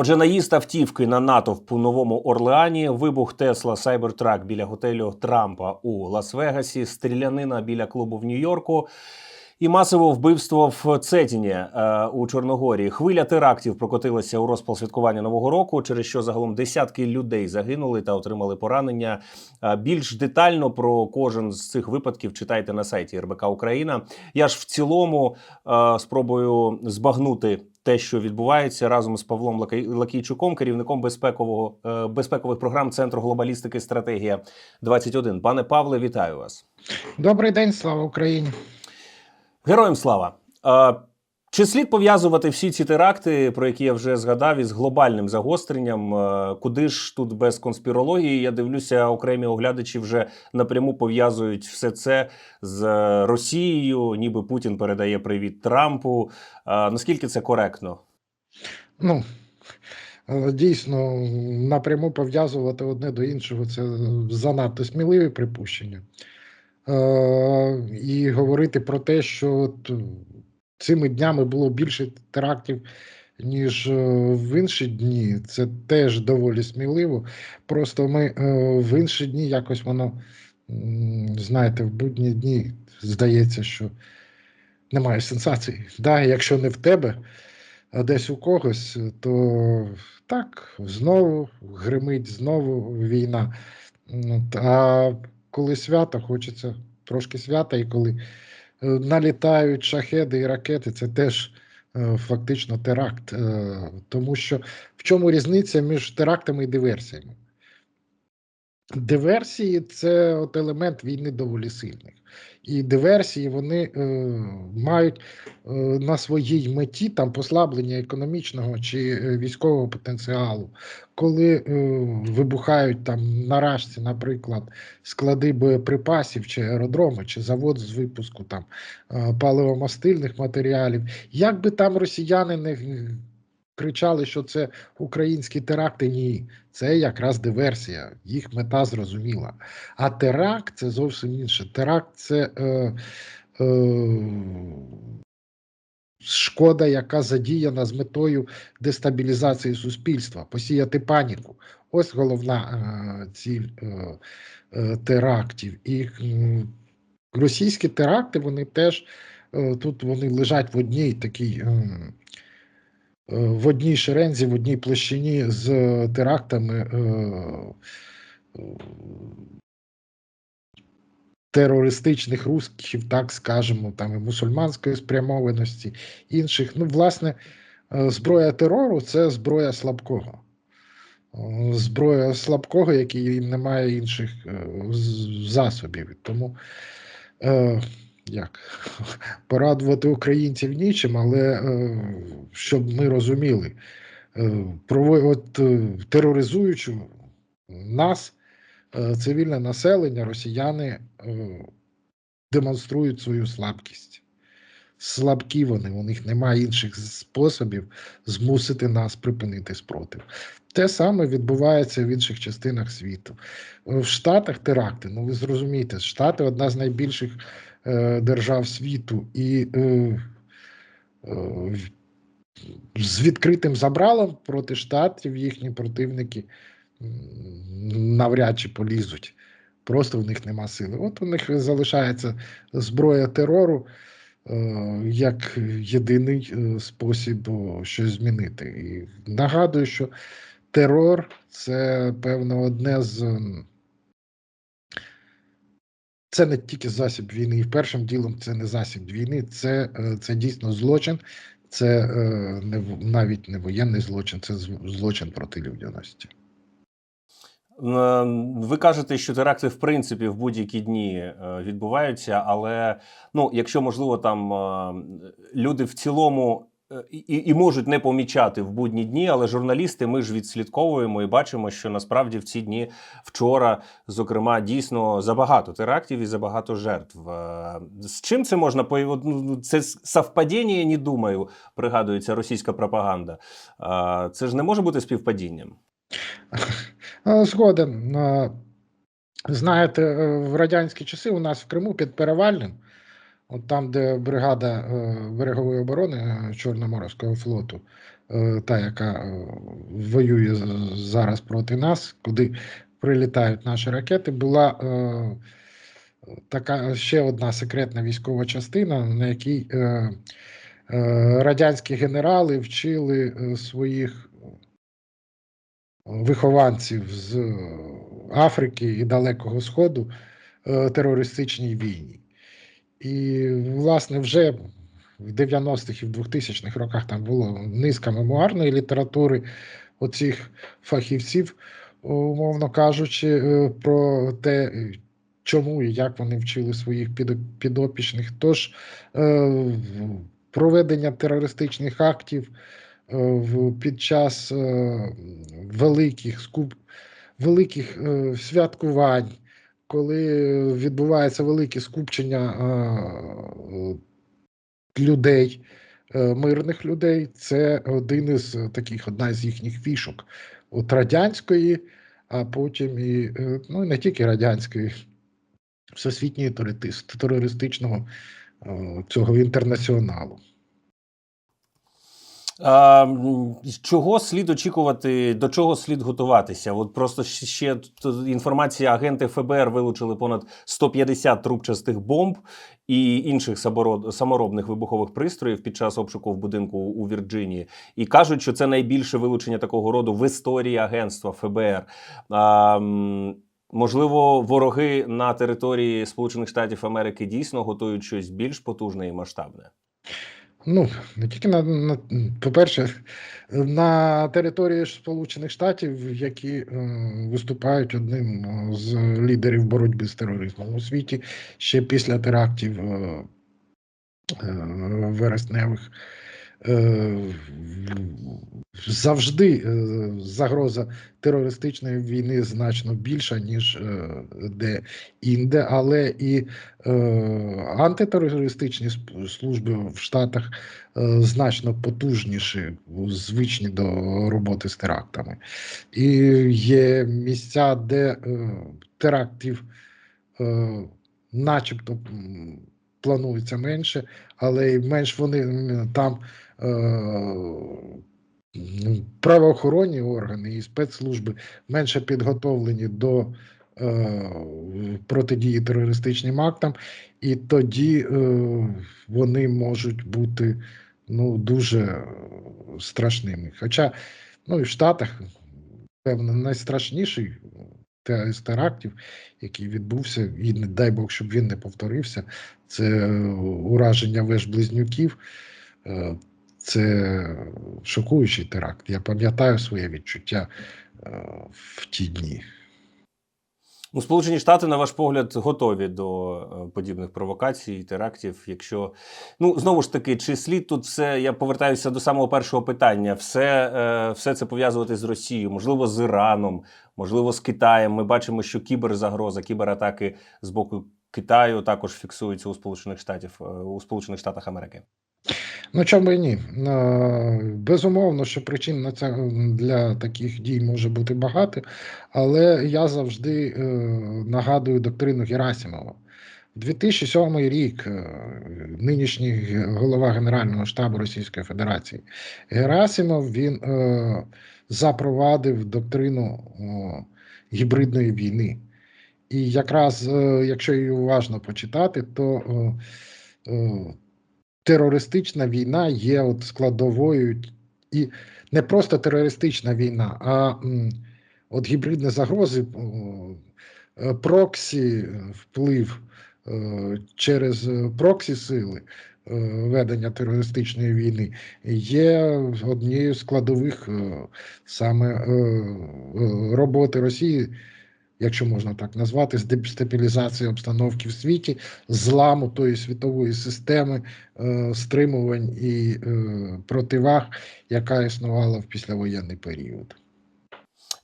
Отже, наїзд автівки на натовп у новому Орлеані, вибух Тесла Cybertruck біля готелю Трампа у Лас-Вегасі, стрілянина біля клубу в Нью-Йорку. І масове вбивство в Цетіні е, у Чорногорії. Хвиля терактів прокотилася у розпал святкування нового року, через що загалом десятки людей загинули та отримали поранення. Е, більш детально про кожен з цих випадків читайте на сайті РБК Україна. Я ж в цілому е, спробую збагнути те, що відбувається разом з Павлом Лакійчуком, керівником безпекового е, безпекових програм Центру глобалістики стратегія 21 Пане Павле, вітаю вас. Добрий день, слава Україні. Героям слава! Чи слід пов'язувати всі ці теракти, про які я вже згадав, із глобальним загостренням? Е, Куди ж тут без конспірології? Я дивлюся, окремі оглядачі вже напряму пов'язують все це з Росією, ніби Путін передає привіт Трампу. Е, Наскільки це коректно? Ну дійсно напряму пов'язувати одне до іншого це занадто сміливі припущення. Е, І говорити про те, що цими днями було більше терактів, ніж е, в інші дні, це теж доволі сміливо. Просто ми е, в інші дні якось воно, знаєте, в будні дні здається, що немає сенсації. Да, якщо не в тебе, а десь у когось, то так, знову гримить, знову війна. А коли свято, хочеться трошки свята, і коли налітають шахеди і ракети, це теж е, фактично теракт. Е, Тому що в чому різниця між терактами і диверсіями? Диверсії це от елемент війни доволі сильний. І диверсії вони е, мають е, на своїй меті там послаблення економічного чи е, військового потенціалу. Коли е, вибухають там на рашці, наприклад, склади боєприпасів, чи аеродроми, чи завод з випуску там е, паливомастильних матеріалів, як би там росіяни не кричали, що це українські теракти, ні, це якраз диверсія, їх мета зрозуміла. А теракт це зовсім інше. Теракт це е, е, шкода, яка задіяна з метою дестабілізації суспільства, посіяти паніку. Ось головна е, ціль е, е, терактів. І м, російські теракти, вони теж е, тут вони лежать в одній такій. Е, в одній шерензі, в одній площині з терактами е, е, терористичних русків, так скажемо, там і мусульманської спрямованості, інших. Ну, власне, е, зброя терору це зброя слабкого. Е, Зброя слабкого, який не має інших е, засобів. Тому е, як порадувати українців нічим, але е, щоб ми розуміли, е, от, е, тероризуючи нас, цивільне населення, росіяни демонструють свою слабкість. Слабкі вони, у них немає інших способів змусити нас припинити спротив. Те саме відбувається в інших частинах світу. В Штатах теракти, ну ви зрозумієте, Штати одна з найбільших держав світу, і е, е, з відкритим забралом проти штатів їхні противники навряд чи полізуть. Просто в них нема сили. От у них залишається зброя терору е, як єдиний е, спосіб щось змінити. І нагадую, що терор це певно одне з. Це не тільки засіб війни, і першим ділом це не засіб війни, це, е, це дійсно злочин, це е, не, навіть не воєнний злочин, це злочин проти людяності. Е, Ви кажете, що теракти в принципі в будь-які дні відбуваються, але ну, якщо можливо, там люди в цілому і, і можуть не помічати в будні дні, але журналісти ми ж відслідковуємо і бачимо, що насправді в ці дні вчора, зокрема, дійсно забагато терактів і забагато жертв. Е, З чим це можна по ну, це совпадіння, не думаю, пригадується російська пропаганда. Е, Це ж не може бути співпадінням. Е, Згоден. Е, Знаєте, е, в радянські часи у нас в Криму під Перевальним, от там, де бригада е, берегової оборони е, Чорноморського флоту, е, та, яка воює зараз проти нас, куди прилітають наші ракети, була така ще одна секретна військова частина, на якій радянські генерали вчили своїх вихованців з Африки і Далекого Сходу терористичній війні. І, власне, вже в 90-х і в 2000-х роках там було низка мемуарної літератури оцих фахівців, умовно кажучи, е, про те, чому і як вони вчили своїх підо- підопічних. Тож е, проведення терористичних актів е, під час великих скуп, великих святкувань, коли відбувається велике скупчення е, людей, е, мирних людей, це один із таких, одна з їхніх фішок от радянської, а потім і е, ну, не тільки радянської, всесвітньої терористичного цього інтернаціоналу. Чого слід очікувати, до чого слід готуватися? От просто ще інформація, агенти ФБР вилучили понад 150 трубчастих бомб і інших саморобних вибухових пристроїв під час обшуку в будинку у Вірджинії. І кажуть, що це найбільше вилучення такого роду в історії агентства ФБР. Можливо, вороги на території Сполучених Штатів Америки дійсно готують щось більш потужне і масштабне. Ну, не тільки на, на по-перше, на території Сполучених Штатів, які е, виступають одним е, з лідерів боротьби з тероризмом у світі ще після терактів е, е, вересневих. Е, завжди е, загроза терористичної війни значно більша, ніж е, де інде, але і антитерористичні служби в Штатах значно потужніші, звичні до роботи з терактами. І є місця, де терактів начебто планується менше, але й менш вони там е, правоохоронні органи і спецслужби менше підготовлені до е, протидії терористичним актам, і тоді е, вони можуть бути ну, дуже страшними. Хоча ну, і в Штатах, певно, найстрашніший з терактів, який відбувся, і не дай Бог, щоб він не повторився, це е, ураження веж близнюків. Е, Це шокуючий теракт. Я пам'ятаю своє відчуття е, в ті дні. Ну, Сполучені Штати, на ваш погляд, готові до е, подібних провокацій і терактів. Якщо ну знову ж таки, чи слід тут все? Я повертаюся до самого першого питання. Все, е, все це пов'язувати з Росією, можливо, з Іраном, можливо, з Китаєм. Ми бачимо, що кіберзагроза, кібератаки з боку Китаю також фіксуються у Сполучених Штатів е, у Сполучених Штатах Америки. Ну, чому і ні? Безумовно, що причин на це для таких дій може бути багато, але я завжди е, нагадую доктрину Герасимова. В 2007 рік е, нинішній голова Генерального штабу Російської Федерації Герасимов він е, запровадив доктрину гібридної війни. І якраз, якщо її уважно почитати, то терористична війна є от складовою і не просто терористична війна, а от гібридні загрози, е, проксі е, вплив е, через проксі сили ведення терористичної війни є однією складових саме роботи Росії. Якщо можна так назвати, з дестабілізації обстановки в світі, зламу тої світової системи е, стримувань і е, противаг, яка існувала в післявоєнний період.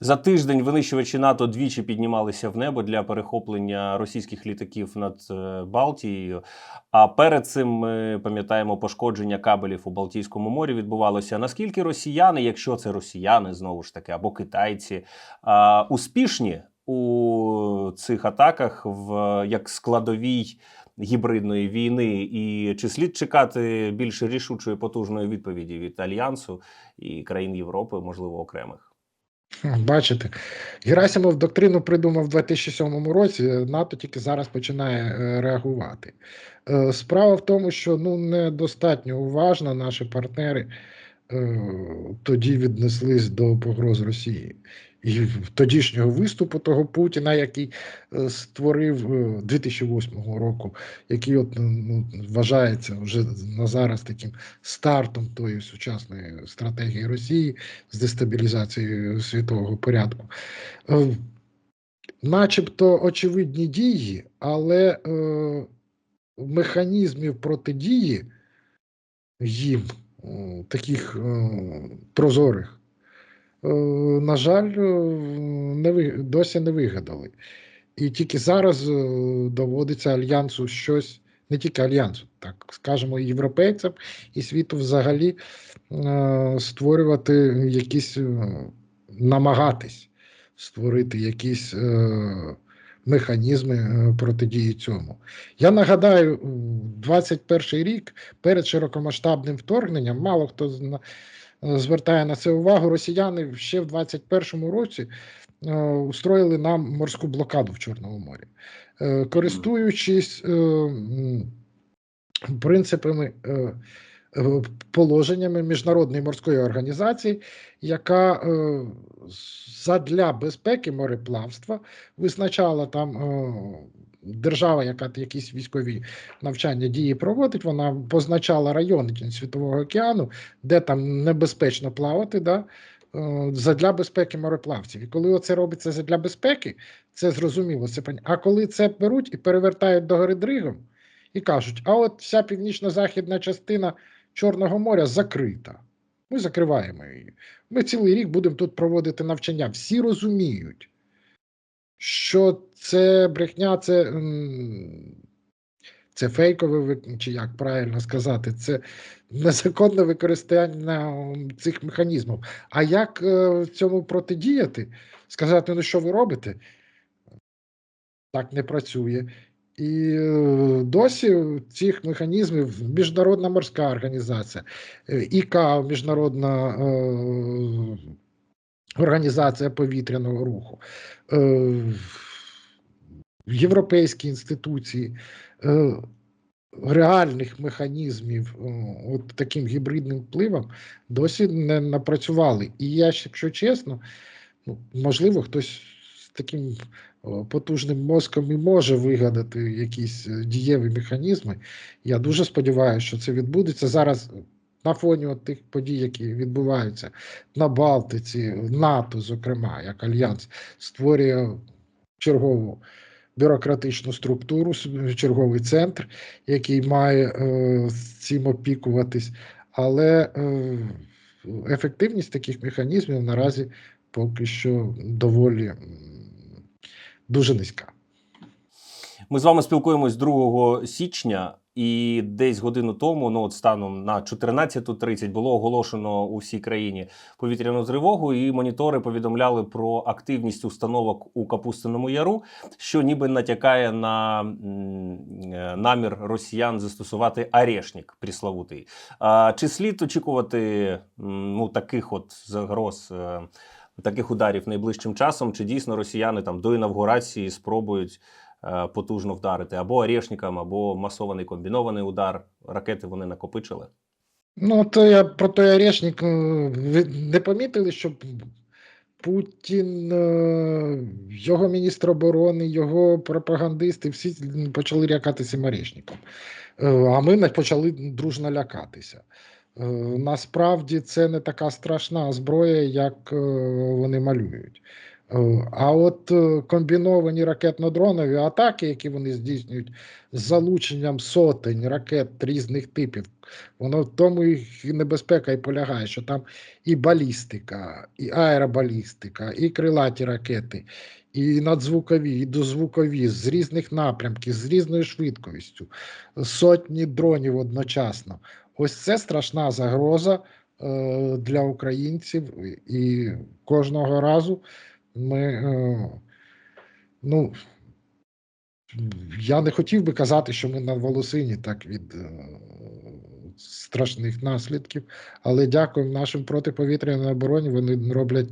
За тиждень винищувачі НАТО двічі піднімалися в небо для перехоплення російських літаків над е, Балтією. А перед цим ми пам'ятаємо пошкодження кабелів у Балтійському морі відбувалося. Наскільки росіяни, якщо це росіяни знову ж таки, або китайці, успішні у цих атаках в як складовій гібридної війни, і чи слід чекати більш рішучої потужної відповіді від альянсу і країн Європи, можливо, окремих? Бачите, Герасимов доктрину придумав в 2007 році. НАТО тільки зараз починає е, реагувати. Е, Справа в тому, що ну недостатньо уважно наші партнери е, тоді віднеслись до погроз Росії. І тодішнього виступу того Путіна, який е, створив е, 2008 року, який от ну, вважається вже на зараз таким стартом тої сучасної стратегії Росії з дестабілізації світового порядку. Е, Начебто очевидні дії, але е, механізмів протидії їм, е, таких е, прозорих, е, на жаль, е, не ви, досі не вигадали. І тільки зараз е, доводиться альянсу щось, не тільки альянсу, так скажемо, європейцям і світу взагалі е, створювати якісь, е, намагатись створити якісь е, механізми е, протидії цьому. Я нагадаю, м, 21 рік перед широкомасштабним вторгненням, мало хто зна- е, звертає на це увагу, росіяни ще в 21 році е, устроїли нам морську блокаду в Чорному морі, Е, користуючись е, принципами. Положеннями міжнародної морської організації, яка задля безпеки мореплавства визначала там держава, яка якісь військові навчання дії проводить, вона позначала райони Світового океану, де там небезпечно плавати, да, е, задля безпеки мореплавців. І коли це робиться задля безпеки, це зрозуміло. Це пон- А коли це беруть і перевертають до гори дригом і кажуть: а от вся північно-західна частина Чорного моря закрита. Ми закриваємо її. Ми цілий рік будемо тут проводити навчання. Всі розуміють, що це брехня, це, це фейкове, чи як правильно сказати, це незаконне використання цих механізмів. А як е, цьому протидіяти? Сказати, ну що ви робите? Так не працює. І е, досі цих механізмів Міжнародна морська організація, е, ІКАО, Міжнародна організація повітряного руху, е, європейські інституції. е, Реальних механізмів от таким гібридним впливом досі не напрацювали. І я, якщо чесно, ну, можливо, хтось з таким потужним мозком і може вигадати якісь е, дієві механізми. Я дуже сподіваюся, що це відбудеться зараз на фоні от тих подій, які відбуваються на Балтиці, в НАТО, зокрема, як Альянс створює чергову бюрократичну структуру, черговий центр, який має е, цим опікуватись. Але е, ефективність таких механізмів наразі поки що доволі дуже низька. Ми з вами спілкуємось 2 січня, і десь годину тому, ну от станом на 14.30, було оголошено у всій країні повітряну тривогу, і монітори повідомляли про активність установок у Капустиному Яру, що ніби натякає на е, намір росіян застосувати арешник приславутий. А чи слід очікувати ну таких от загроз? е, Таких ударів найближчим часом, чи дійсно росіяни там до інавгурації спробують потужно вдарити або орешником, або масований комбінований удар. Ракети вони накопичили. Ну, то я про той орешник. е, Ви не помітили, що Путін, е, його міністр оборони, його пропагандисти всі почали лякатися орешником. Е, А ми почали дружно лякатися. Е, Насправді це не така страшна зброя, як е, вони малюють. Е, А от е, комбіновані ракетно-дронові атаки, які вони здійснюють з залученням сотень ракет різних типів, воно в тому і небезпека і полягає, що там і балістика, і аеробалістика, і крилаті ракети, і надзвукові, і дозвукові з різних напрямків, з різною швидкістю, сотні дронів одночасно. Ось це страшна загроза е, для українців, і кожного разу ми. Е, ну, я не хотів би казати, що ми на волосині так від е, страшних наслідків, але дякуємо нашим протиповітряній обороні. Вони роблять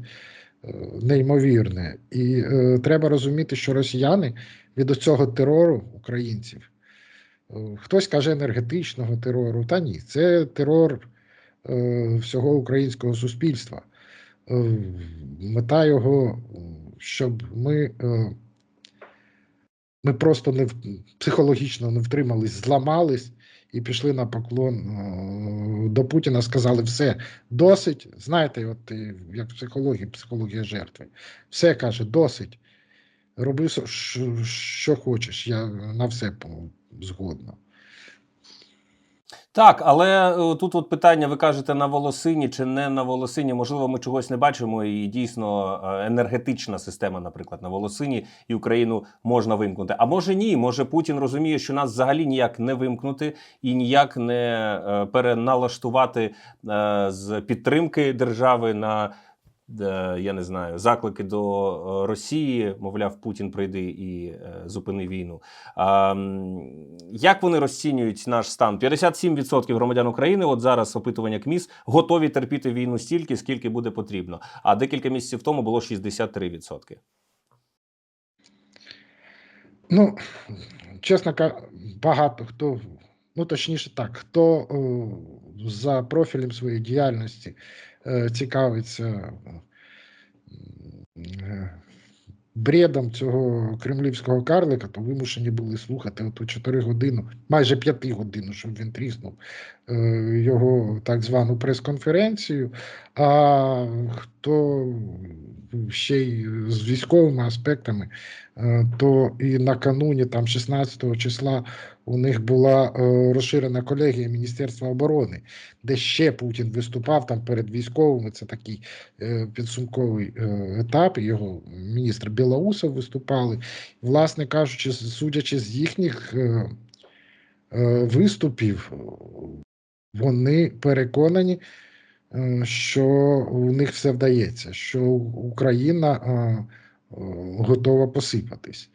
е, неймовірне. І треба розуміти, що росіяни від цього терору українців, хтось каже енергетичного терору, та ні, це терор всього українського суспільства. Е, Мета його, щоб ми, е, ми просто не психологічно не втримались, зламались і пішли на поклон е, до Путіна, сказали: все, досить. Знаєте, от як в психології, психологія жертви. Все каже, досить. Роби що, хочеш, я на все згодна. Так, але е, тут от питання: ви кажете на волосині чи не на волосині? Можливо, ми чогось не бачимо, і дійсно е, енергетична система, наприклад, на волосині, і Україну можна вимкнути. А може ні? Може Путін розуміє, що нас взагалі ніяк не вимкнути і ніяк не е, переналаштувати з підтримки держави на. Е, Я не знаю, заклики до е, Росії, мовляв, Путін прийди і е, зупини війну. Як вони розцінюють наш стан? 57% громадян України, от зараз опитування КМІС, готові терпіти війну стільки, скільки буде потрібно. А декілька місяців тому було 63%. Ну, чесно кажучи, багато хто, ну точніше так, хто е, за профілем своєї діяльності цікавиться е, бредом цього кремлівського карлика, то вимушені були слухати оту 4 годину, майже 5 годину, щоб він тріснув е, його так звану прес-конференцію. А хто ще й з військовими аспектами, е, то і накануні, там 16 числа, у них була е, розширена колегія Міністерства оборони, де ще Путін виступав там перед військовими. Це такий е, підсумковий е, етап. Його міністр Білоусов виступали. Власне кажучи, судячи з їхніх виступів, вони переконані, що у них все вдається, що Україна готова посипатись.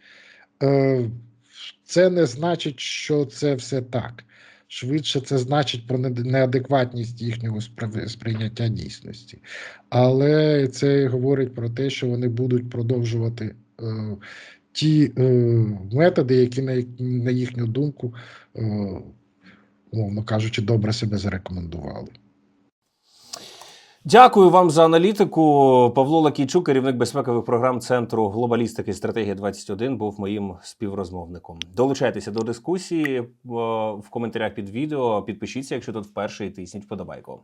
Це не значить, що це все так. Швидше це значить про неадекватність їхнього сприйняття дійсності. Але це говорить про те, що вони будуть продовжувати е, ті е, методи, які, на, на їхню думку, е, мовно кажучи, добре себе зарекомендували. Дякую вам за аналітику. Павло Лакійчук, керівник безпекових програм Центру глобалістики і стратегія 21 був моїм співрозмовником. Долучайтеся до дискусії е, в коментарях під відео. Підпишіться, якщо тут вперше і тисніть вподобайку.